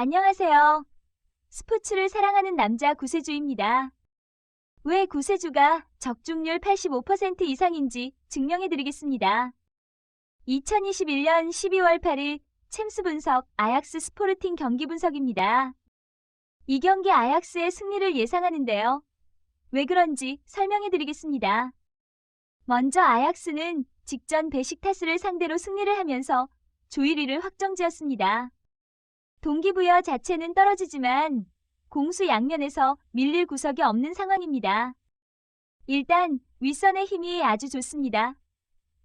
안녕하세요. 스포츠를 사랑하는 남자 구세주입니다. 왜 구세주가 적중률 85% 이상인지 증명해 드리겠습니다. 2021년 12월 8일 챔스 분석 아약스 스포르팅 경기 분석입니다. 이 경기 아약스의 승리를 예상하는데요. 왜 그런지 설명해 드리겠습니다. 먼저 아약스는 직전 베식타스를 상대로 승리를 하면서 조 1위를 확정지었습니다. 동기부여 자체는 떨어지지만 공수 양면에서 밀릴 구석이 없는 상황입니다. 일단 윗선의 힘이 아주 좋습니다.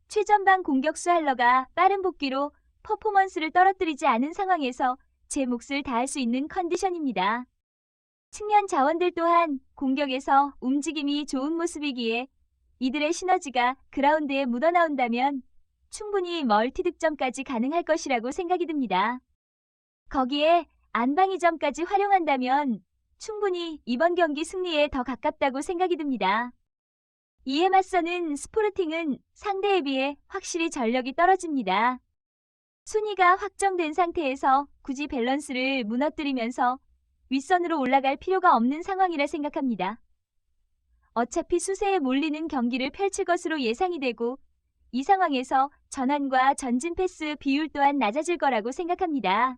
최전방 공격수 할러가 빠른 복귀로 퍼포먼스를 떨어뜨리지 않은 상황에서 제 몫을 다할 수 있는 컨디션입니다. 측면 자원들 또한 공격에서 움직임이 좋은 모습이기에 이들의 시너지가 그라운드에 묻어나온다면 충분히 멀티 득점까지 가능할 것이라고 생각이 듭니다. 거기에 안방이점까지 활용한다면 충분히 이번 경기 승리에 더 가깝다고 생각이 듭니다. 이에 맞서는 스포르팅은 상대에 비해 확실히 전력이 떨어집니다. 순위가 확정된 상태에서 굳이 밸런스를 무너뜨리면서 윗선으로 올라갈 필요가 없는 상황이라 생각합니다. 어차피 수세에 몰리는 경기를 펼칠 것으로 예상이 되고 이 상황에서 전환과 전진 패스 비율 또한 낮아질 거라고 생각합니다.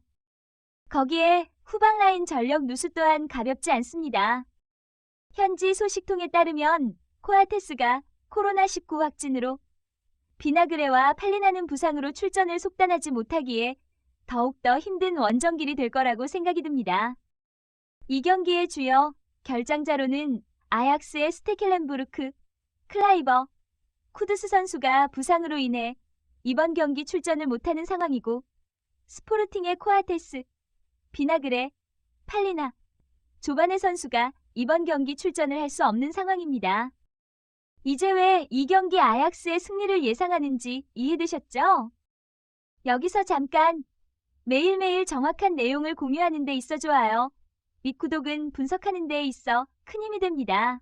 거기에 후방 라인 전력 누수 또한 가볍지 않습니다. 현지 소식통에 따르면 코아테스가 코로나19 확진으로 비나그레와 팔리나는 부상으로 출전을 속단하지 못하기에 더욱더 힘든 원정길이 될 거라고 생각이 듭니다. 이 경기의 주요 결장자로는 아약스의 스테켈렌부르크, 클라이버, 쿠드스 선수가 부상으로 인해 이번 경기 출전을 못하는 상황이고 스포르팅의 코아테스, 비나그레, 팔리나, 조바네 선수가 이번 경기 출전을 할 수 없는 상황입니다. 이제 왜 이 경기 아약스의 승리를 예상하는지 이해되셨죠? 여기서 잠깐 매일매일 정확한 내용을 공유하는 데 있어 좋아요. 밑 구독은 분석하는 데 있어 큰 힘이 됩니다.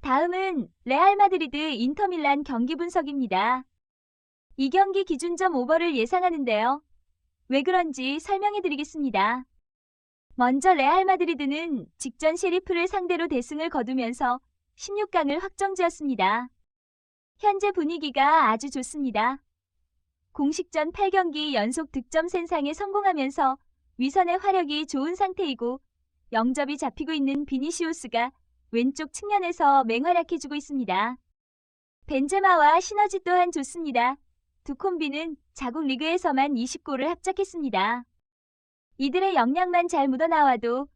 다음은 레알 마드리드 인터밀란 경기 분석입니다. 이 경기 기준점 오버를 예상하는데요. 왜 그런지 설명해 드리겠습니다. 먼저 레알 마드리드는 직전 셰리프를 상대로 대승을 거두면서 16강을 확정지었습니다. 현재 분위기가 아주 좋습니다. 공식전 8경기 연속 득점 센상에 성공하면서 위선의 화력이 좋은 상태이고 영접이 잡히고 있는 비니시우스가 왼쪽 측면에서 맹활약해주고 있습니다. 벤제마와 시너지 또한 좋습니다. 두 콤비는 자국 리그에서만 20골을 합작했습니다. 이들의 역량만 잘 묻어나와도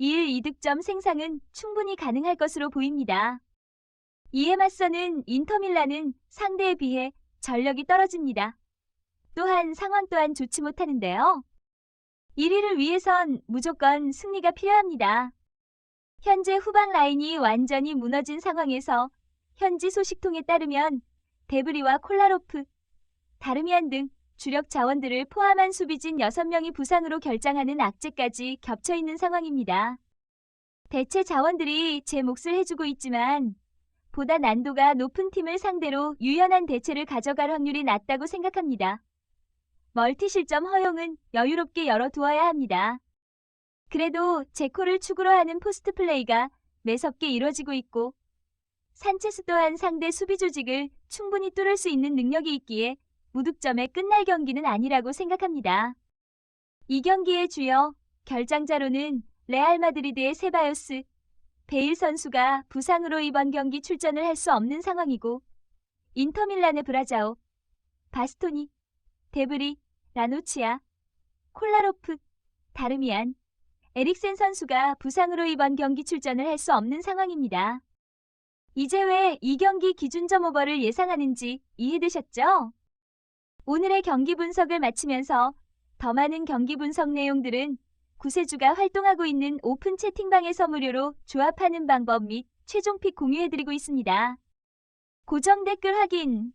2일 2득점 생산은 충분히 가능할 것으로 보입니다. 이에 맞서는 인터밀라는 상대에 비해 전력이 떨어집니다. 또한 상황 또한 좋지 못하는데요. 1위를 위해선 무조건 승리가 필요합니다. 현재 후방 라인이 완전히 무너진 상황에서 현지 소식통에 따르면 데브리와 콜라로프, 다르미안 등 주력 자원들을 포함한 수비진 6명이 부상으로 결장하는 악재까지 겹쳐 있는 상황입니다. 대체 자원들이 제 몫을 해주고 있지만 보다 난도가 높은 팀을 상대로 유연한 대체를 가져갈 확률이 낮다고 생각합니다. 멀티 실점 허용은 여유롭게 열어두어야 합니다. 그래도 제코를 축으로 하는 포스트 플레이가 매섭게 이뤄지고 있고 산체스 또한 상대 수비 조직을 충분히 뚫을 수 있는 능력이 있기에 무득점에 끝날 경기는 아니라고 생각합니다. 이 경기의 주요 결장자로는 레알 마드리드의 세바요스, 베일 선수가 부상으로 이번 경기 출전을 할 수 없는 상황이고 인터밀란의 브라자오, 바스토니, 데브리, 라노치아, 콜라로프, 다르미안, 에릭센 선수가 부상으로 이번 경기 출전을 할 수 없는 상황입니다. 이제 왜 이 경기 기준점 오버를 예상하는지 이해되셨죠? 오늘의 경기 분석을 마치면서 더 많은 경기 분석 내용들은 구세주가 활동하고 있는 오픈 채팅방에서 무료로 조합하는 방법 및 최종 픽 공유해드리고 있습니다. 고정 댓글 확인,